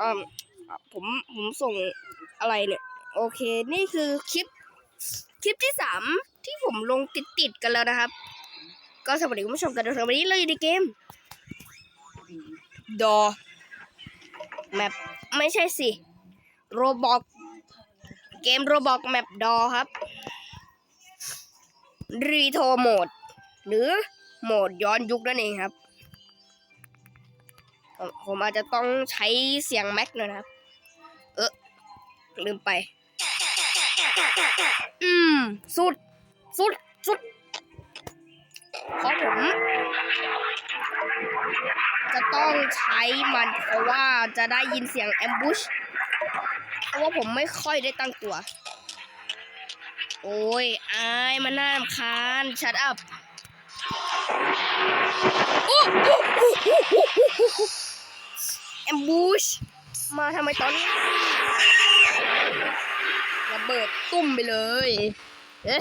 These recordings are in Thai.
อ่าผมผมส่งอะไรเนี่ย โอเค นี่คือคลิป คลิปที่สามที่ผมลงติดติดกันแล้วนะครับ ก็สวัสดีคุณผู้ชมกันด้วยวันนี้เราอยู่ในเกมดอแมปไม่ใช่สิโรบอกเกมโรบอกแมปดอครับรีโทโหมด หรือโหมดย้อนยุคนั่นเองครับ ผมอาจจะต้องใช้เสียงแม็กหน่อยนะครับ เออลืมไป อืม สุด สุด สุดเพราะผมจะต้องใช้มันเพราะว่าจะได้ยินเสียงแอมบูชเพราะว่าผมไม่ค่อยได้ตั้งตัว โอ้ยอายมันน่ารำคาญชัดอัพ อมบูชมาทำไมตอนนี้ระเบิดตุ้มไปเลยเอ๊ะ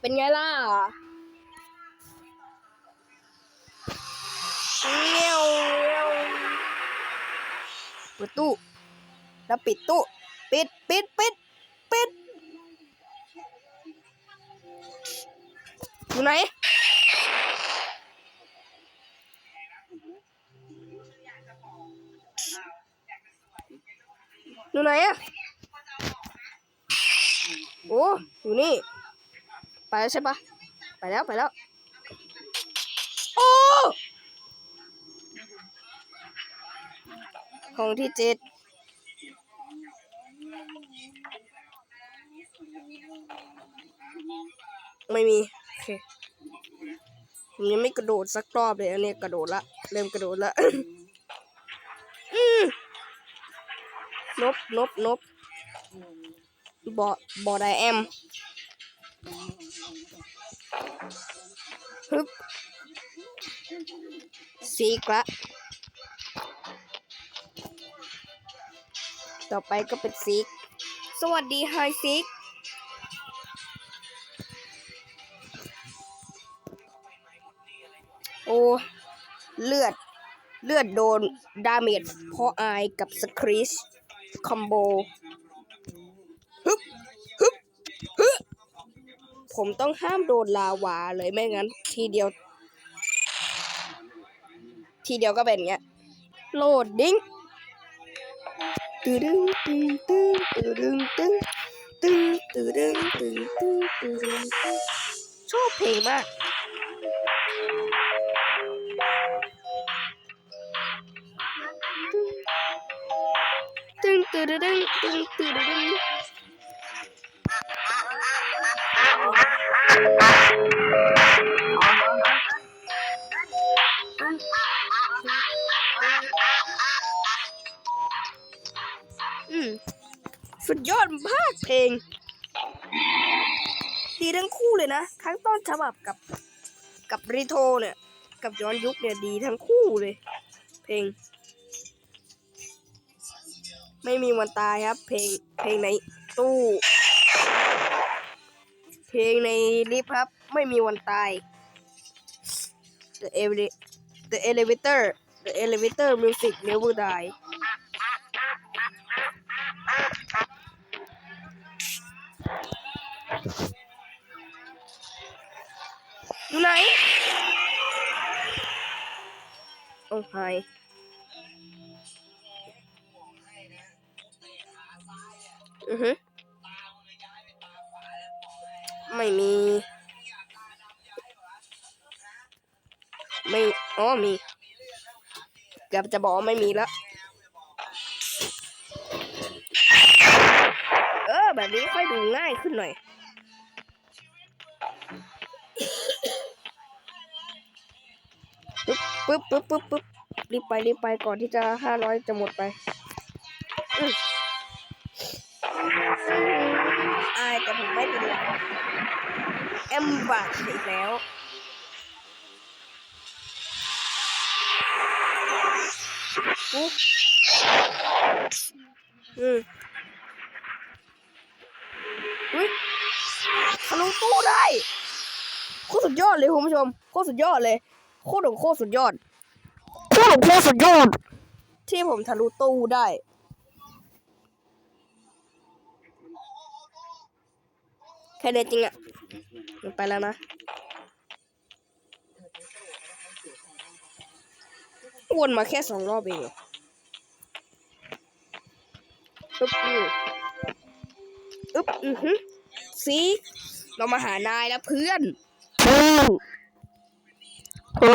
เป็นไงล่ะเงี้ยวเปิดตู้แล้วปิดตู้ปิดปิดปิดปิดอยู่ไหน อยู่ไหนอะโอ้อยู่นี่ ไปแล้วใช่ปะไปแล้วไปแล้ว โอ้ของที่เจ็ดไม่มี โอเคผมยังไม่กระโดดสักรอบเลย อันนี้กระโดดละ เริ่มกระโดดละนบนบนบบอบอไดแอมฮึบซีกละต่อไปก็เป็นซีกสวัสดีไฮซีกโอ้ เลือด เลือดโดน ดาเมจเพราะอายกับสคริชคอมโบฮึบฮึบฮึบผมต้องห้ามโดนลาวาเลยไม่งั้น ทีเดียว ทีเดียวก็เป็นเงี้ย โหลดดิ้งตึดึงตึงตึงตึดึงตึงตึงตึดึงตึงตึงตึดึงตึงชอบเพลงมาก ตึงตึงตึงตึงตึงตึงอืมสุดยอดมากเพลง ดีทั้งคู่เลยนะ ทั้งต้นฉบับกับ กับรีโทเนี่ย กับย้อนยุคเนี่ยดีทั้งคู่เลย เพลง ไม่มีวันตายครับ เพลงเพลงในตู้ เพลงในลิฟต์ครับ ไม่มีวันตาย The ele The elevator The elevator music never die อยู่ไหน โอ้ไอือฮึไม่มี ไม่อ๋อมีเกือบจะบอกไม่มีแล้วเออ แบบนี้ค่อยดูง่ายขึ้นหน่อย ปึ๊บปึ๊บปึ๊บปึ๊บปึ๊บรีบไปรีบไปก่อนที่จะห้าร้อยจะหมดไป มบาดอีกแล้วอุ๊ยอืมอุ้ยทะลุตู้ได้โคตรสุดยอดเลยคุณผู้ชมโคตรสุดยอดเลยโคตรของโคตรสุดยอดโคตรของโคตรสุดยอด ที่ผมทะลุตู้ได้ แค่เดจริงอะมันไปแล้วนะวนมาแค่สองรอบเองออึ๊บอืออึ๊บอือฮึซีเรามาหานายแล้วเพื่อนโอ้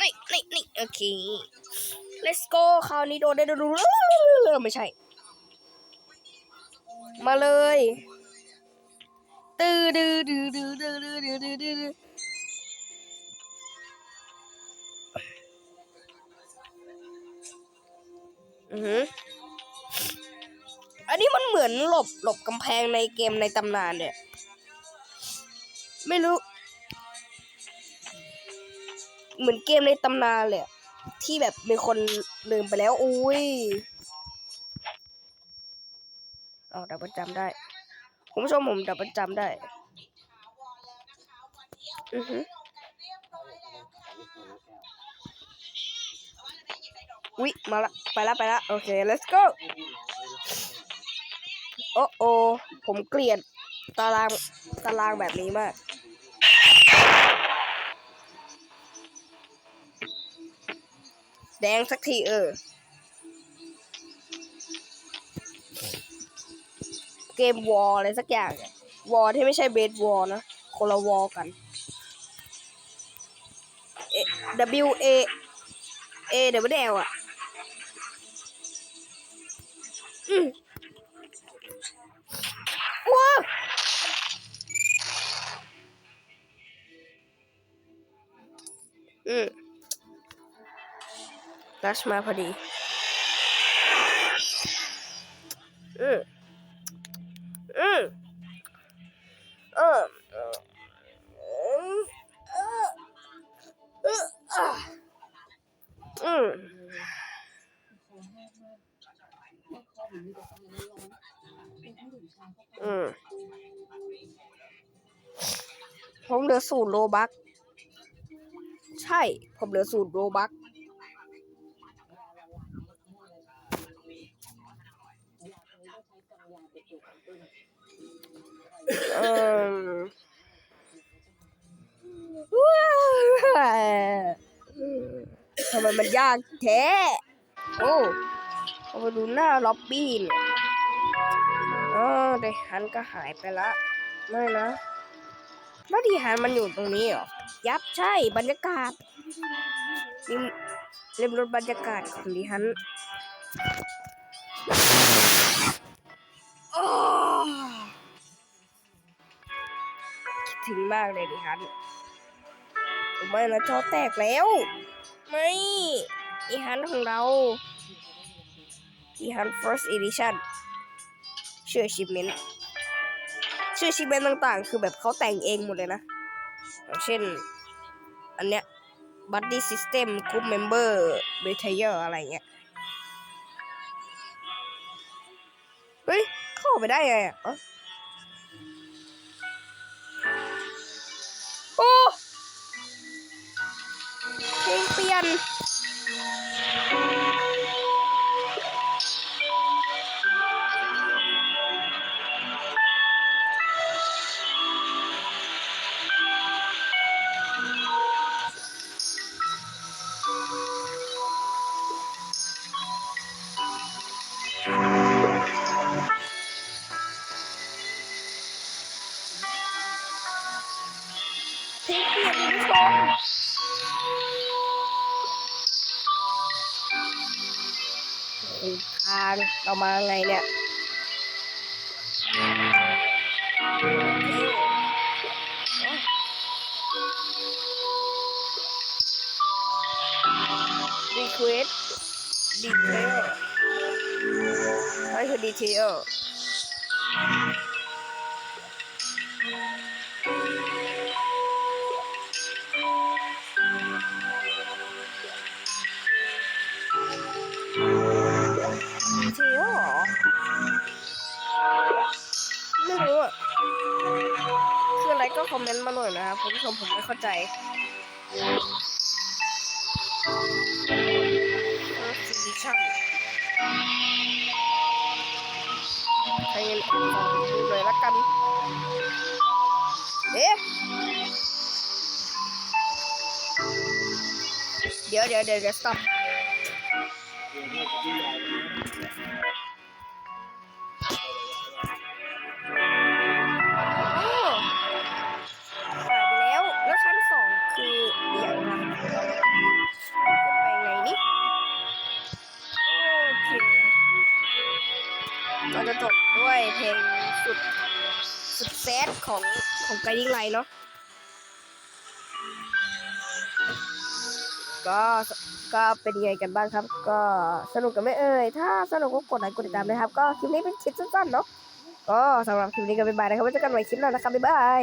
นี่นี่นี่โอเค let's go คราวนี้โดนได้ดูไม่ใช่ มาเลย ตื้อดื้อดื้อดื้อดื้อดื้อดื้อดื้อดื้ออือหืออันนี้มันเหมือนหลบหลบกำแพงในเกมในตำนานเนี่ย ไม่รู้ เหมือนเกมในตำนานเลยที่แบบมีคนลืมไปแล้ว อุ้ยเอาดับประจำได้ คุณผู้ชมผมดับประจำได้อือฮึวิมาละไปละไปละโอเค let's go โอ้โอผมเกลียดตารางตารางแบบนี้มากแดงสักทีเออ เกมวอลอะไรสักอย่างวอลที่ไม่ใช่เบสวอลนะคนละวอลกัน W A A W L อะอืมว้าอืมรัชมาพอดี ผมเหลือสูตรโลบัก ใช่ ผมเหลือสูตรโลบัก เออทำไมมันยากแท้ โอ้เอามาดูหน้าล็อบบี้เนี่ยอ๋อแต่ฮันก็หายไปละ ไม่นะ มาดีฮันมันอยู่ตรงนี้เหรอ ยับใช่บรรยากาศนี่เล่มรถบรรยากาศของดิฮันอ้อคิดถึงมากเลยดิฮันไม่นะจอแตกแล้ว ไม่อีฮันของเราอีฮัน first edition ชื่อ achievement ชื่อ achievement ต่างๆ คือแบบเขาแต่งเองหมดเลยนะอย่างเช่น อันเนี้ย buddy system group member betrayal อะไรเงี้ย เฮ้ย เข้าไปได้ไงอะโอ้เพลงเปลี่ยน ทางเรามาไงเนี่ยดีควิดดีเทลไอ้คือดีเทล นะครับคุณผู้ชมผมไม่เข้าใจชั่นให้เล่นดูหน่อยละกันเอ๊ะเดี๋ยวเดี๋ยวเดี๋ยวเดี๋ยว stop ของของไกดิ้งไลน์เนาะก็ก็เป็นยังไงกันบ้างครับ ก็สนุกกันไหมเอ่ยถ้าสนุกก็กดไลค์กดติดตามเลยครับ ก็คลิปนี้เป็นคลิปสั้นๆเนาะก็สำหรับคลิปนี้ก็บ๊ายบายนะครับไว้เจอกันใหม่คลิปหน้านะครับบ๊ายบาย